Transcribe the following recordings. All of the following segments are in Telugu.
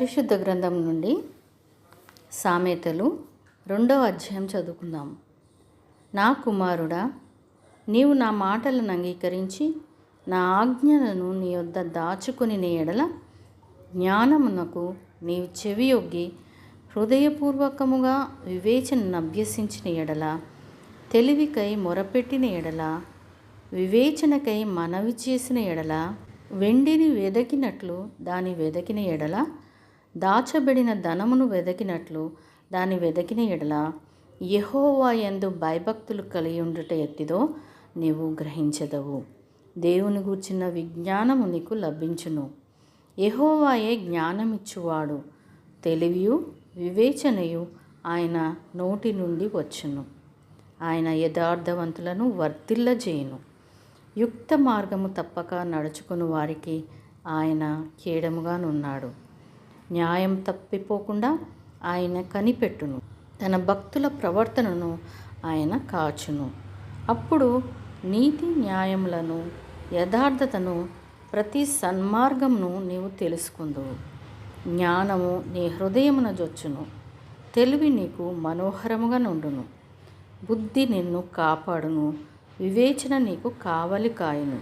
పరిశుద్ధ గ్రంథం నుండి సామెతలు రెండవ అధ్యాయం చదువుకుందాం. నా కుమారుడా నీవు నా మాటలను అంగీకరించి నా ఆజ్ఞలను నీ వద్ద దాచుకుని నేయడల ఎడల జ్ఞానమునకు నీవు చెవియొగ్గి హృదయపూర్వకముగా వివేచనను అభ్యసించిన ఎడల తెలివికై మొరపెట్టిన ఎడల వివేచనకై మనవి చేసిన ఎడల వెండిని వెదకినట్లు దాని వెదకిన ఎడల దాచబడిన ధనమును వెదకినట్లు దాని వెదకిన ఎడల యహోవా యందు భయభక్తులు కలిగి ఉండుట ఎత్తిదో నీవు గ్రహించదవు. దేవుని గూర్చిన విజ్ఞానము నీకు లభించును. యహోవాయే జ్ఞానమిచ్చువాడు. తెలివియు వివేచనయు ఆయన నోటి నుండి వచ్చును. ఆయన యథార్థవంతులను వర్ధిల్లజేయును. యుక్త మార్గము తప్పక నడుచుకుని వారికి ఆయన కీడముగానున్నాడు. న్యాయం తప్పిపోకుండా ఆయన కనిపెట్టును. తన భక్తుల ప్రవర్తనను ఆయన కాచును. అప్పుడు నీతి న్యాయములను యథార్థతను ప్రతి సన్మార్గమును నీవు తెలుసుకుందువు. జ్ఞానము నీ హృదయమున జొచ్చును. తెలివి నీకు మనోహరముగా నుండును. బుద్ధి నిన్ను కాపాడును. వివేచన నీకు కావలి కాయును.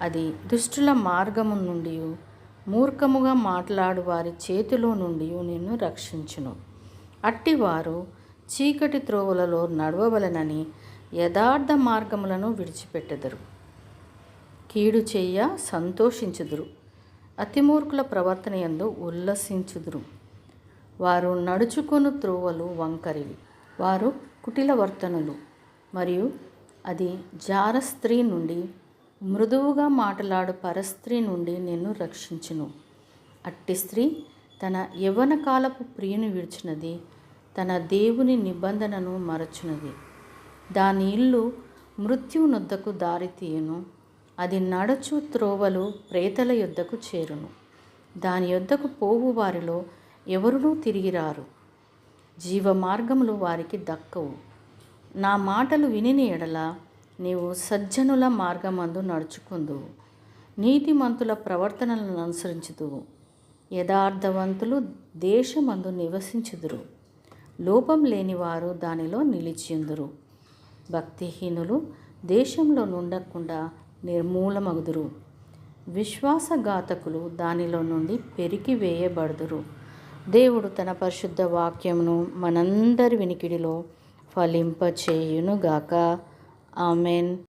అది దుష్టుల మార్గము నుండి మూర్ఖముగా మాట్లాడు వారి చేతిలో నుండి నిన్ను రక్షించును. అట్టివారు చీకటి త్రోవలలో నడవవలనని యథార్థ మార్గములను విడిచిపెట్టెదరు. కీడు చెయ్య సంతోషించుదురు. అతిమూర్ఖుల ప్రవర్తన ఎందు ఉల్లసించుదురు. వారు నడుచుకొను త్రోవలు వంకరివి. వారు కుటిల వర్తనులు మరియు అది జార స్త్రీ నుండి మృదువుగా మాట్లాడు పరస్త్రీ నుండి నిన్ను రక్షించును. అట్టి స్త్రీ తన యవ్వన కాలపు ప్రియుని విడిచినది తన దేవుని నిబంధనను మరచునది. దాని ఇల్లు మృత్యునొద్దకు దారితీయను అది నడచు త్రోవలు ప్రేతల యొద్దకు చేరును. దాని యొద్దకు పోవు వారిలో ఎవరునూ తిరిగిరారు జీవ మార్గములు వారికి దక్కవు. నా మాటలు వినిని ఎడల నీవు సజ్జనుల మార్గమందు నడుచుకుందు. నీతిమంతుల ప్రవర్తనలను అనుసరించుదు యథార్థవంతులు దేశమందు నివసించుదురు. లోపం లేనివారు దానిలో నిలిచియుందురు. భక్తిహీనులు దేశంలో నుండకుండా నిర్మూలమగుదురు. విశ్వాసఘాతకులు దానిలో నుండి పెరికి వేయబడుదురు. దేవుడు తన పరిశుద్ధ వాక్యమును మనందరి వినికిడిలో ఫలింపచేయునుగాక. Amen.